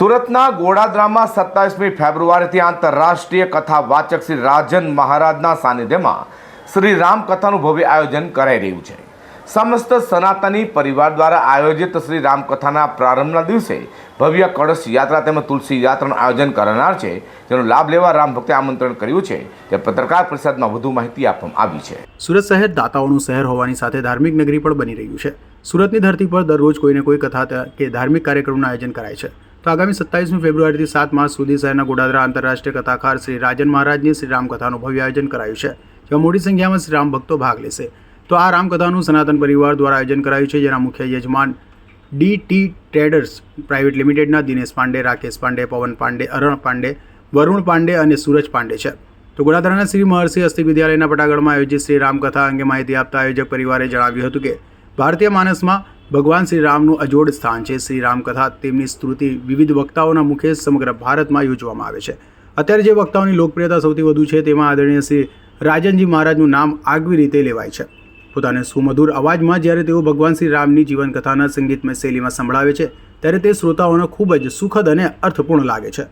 સુરતના ગોડાદરામાં સત્તાવીસમી ફેબ્રુઆરીથી આંતરરાષ્ટ્રીય કથા વાચક શ્રી રાજન મહારાજના સાનિધ્યમાં શ્રી રામકથાનું ભવ્ય આયોજન કરાઈ રહ્યું છે. સમસ્ત સનાતની પરિવાર દ્વારા આયોજિત શ્રી રામકથાના પ્રારંભના દિવસે ભવ્ય કળશ યાત્રા તેમજ તુલસી યાત્રાનું આયોજન કરનાર છે. જેનો લાભ લેવા રામ ભક્તે આમંત્રણ કર્યું છે તે પત્રકાર પરિષદમાં વધુ માહિતી આપવામાં આવી છે. સુરત શહેર દાતાઓનું શહેર હોવાની સાથે ધાર્મિક નગરી પણ બની રહ્યું છે. સુરતની ધરતી પર દરરોજ કોઈને કોઈ કથા કે ધાર્મિક કાર્યક્રમનું આયોજન કરાય છે. તો આગામી સત્તાવીસમી ફેબ્રુઆરીથી સાત માર્ચ સુધી શહેરના ગોડાદરા આંતરરાષ્ટ્રીય કથાકાર શ્રી રાજન મહારાજની શ્રી રામકથાનું ભવ્ય આયોજન કરાયું છે, જેમાં મોટી સંખ્યામાં શ્રી રામ ભક્તો ભાગ લેશે. તો આ રામકથાનું સનાતન પરિવાર દ્વારા આયોજન કરાયું છે, જેના મુખ્ય યજમાન ડી ટી ટ્રેડર્સ પ્રાઇવેટ લિમિટેડના દિનેશ પાંડે, રાકેશ પાંડે, પવન પાંડે, અરણ પાંડે, વરુણ પાંડે અને સૂરજ પાંડે છે. તો ગોડાદરાના શ્રી મહર્ષિ અસ્થિ વિદ્યાલયના પટાગઢમાં આયોજિત શ્રી રામકથા અંગે માહિતી આપતા આયોજક પરિવારે જણાવ્યું હતું કે, ભારતીય માનસમાં ભગવાન શ્રી રામનું અજોડ સ્થાન છે. શ્રી રામકથા તેમની સ્તુતિ વિવિધ વક્તાઓના મુખે સમગ્ર ભારતમાં યોજવામાં આવે છે. અત્યારે જે વક્તાઓની લોકપ્રિયતા સૌથી વધુ છે તેમાં આદરણીય શ્રી રાજનજી મહારાજનું નામ આગવી રીતે લેવાય છે. પોતાને સુમધુર અવાજમાં જ્યારે તેઓ ભગવાન શ્રી રામની જીવનકથાના સંગીતમય શૈલીમાં સંભળાવે છે, ત્યારે તે શ્રોતાઓને ખૂબ જ સુખદ અને અર્થપૂર્ણ લાગે છે.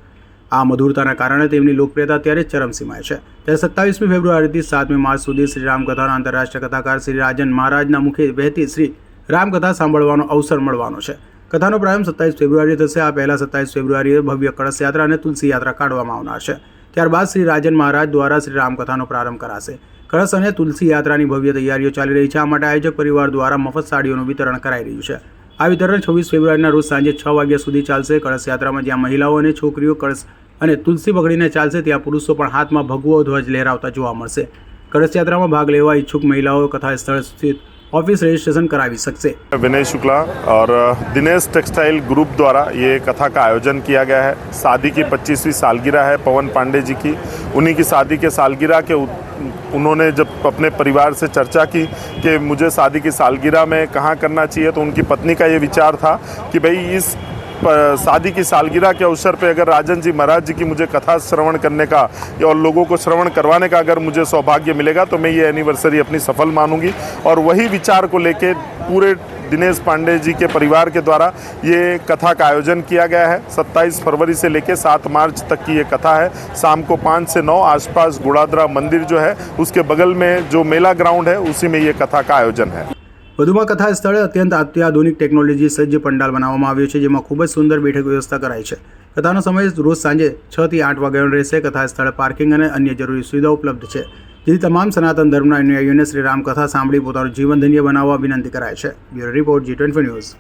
આ મધુરતાના કારણે તેમની લોકપ્રિયતા ત્યારે ચરમસીમાએ છે. ત્યારે સત્તાવીસમી ફેબ્રુઆરીથી સાતમી માર્ચ સુધી શ્રી રામકથાના આંતરરાષ્ટ્રીય કથાકાર શ્રી રાજન મહારાજના મુખે વહેતી શ્રી રામકથા સાંભળવાનો અવસર મળવાનો છે. કથાનો પ્રારંભ સત્તાવીસ ફેબ્રુઆરી થશે. આ પહેલાં સત્તાવીસ ફેબ્રુઆરીએ ભવ્ય કળશ યાત્રા અને તુલસી યાત્રા કાઢવામાં આવનાર છે. ત્યારબાદ શ્રી રાજન મહારાજ દ્વારા શ્રી રામકથાનો પ્રારંભ કરાશે. કળશ અને તુલસી યાત્રાની ભવ્ય તૈયારીઓ ચાલી રહી છે. આ માટે આયોજક પરિવાર દ્વારા મફત સાડીઓનું વિતરણ કરાઈ રહ્યું છે. આ વિતરણ છવ્વીસ ફેબ્રુઆરીના રોજ સાંજે છ વાગ્યા સુધી ચાલશે. કળશ યાત્રામાં જ્યાં મહિલાઓ અને છોકરીઓ કળશ અને તુલસી પકડીને ચાલશે, ત્યાં પુરુષો પણ હાથમાં ભગવો ધ્વજ લહેરાવતા જોવા મળશે. કળશ યાત્રામાં ભાગ લેવા ઈચ્છુક મહિલાઓ કથા સ્થળ સ્થિત ऑफ़िस रजिस्ट्रेशन करा भी सकते विनय शुक्ला और दिनेश टेक्सटाइल ग्रुप द्वारा ये कथा का आयोजन किया गया है। शादी की पच्चीसवीं सालगिरह है पवन पांडे जी की। उन्हीं की शादी के सालगिरह के उन्होंने जब अपने परिवार से चर्चा की कि मुझे शादी की सालगिरह में कहाँ करना चाहिए तो उनकी पत्नी का ये विचार था कि भाई इस शादी की सालगिरह के अवसर पे अगर राजन जी महाराज जी की मुझे कथा श्रवण करने का या और लोगों को श्रवण करवाने का अगर मुझे सौभाग्य मिलेगा तो मैं ये एनिवर्सरी अपनी सफल मानूँगी। और वही विचार को लेके पूरे दिनेश पांडे जी के परिवार के द्वारा ये कथा का आयोजन किया गया है। 27 फरवरी से लेकर 7 मार्च तक की ये कथा है। शाम को पाँच से नौ आसपास गुड़ादरा मंदिर जो है, उसके बगल में जो मेला ग्राउंड है, उसी में ये कथा का आयोजन है। વધુમાં કથા સ્થળે અત્યંત અત્યાધુનિક ટેકનોલોજી સજ્જ પંડાલ બનાવવામાં આવ્યો છે, જેમાં ખૂબ જ સુંદર બેઠક વ્યવસ્થા કરાઈ છે. કથાનો સમય રોજ સાંજે છ થી આઠ વાગ્યાનો રહેશે. કથા સ્થળે પાર્કિંગ અને અન્ય જરૂરી સુવિધાઓ ઉપલબ્ધ છે. જેથી તમામ સનાતન ધર્મના અનુયાયીઓને શ્રી રામકથા સાંભળી પોતાનું જીવન ધન્ય બનાવવા વિનંતી કરાય છે. Bureau report G twenty news.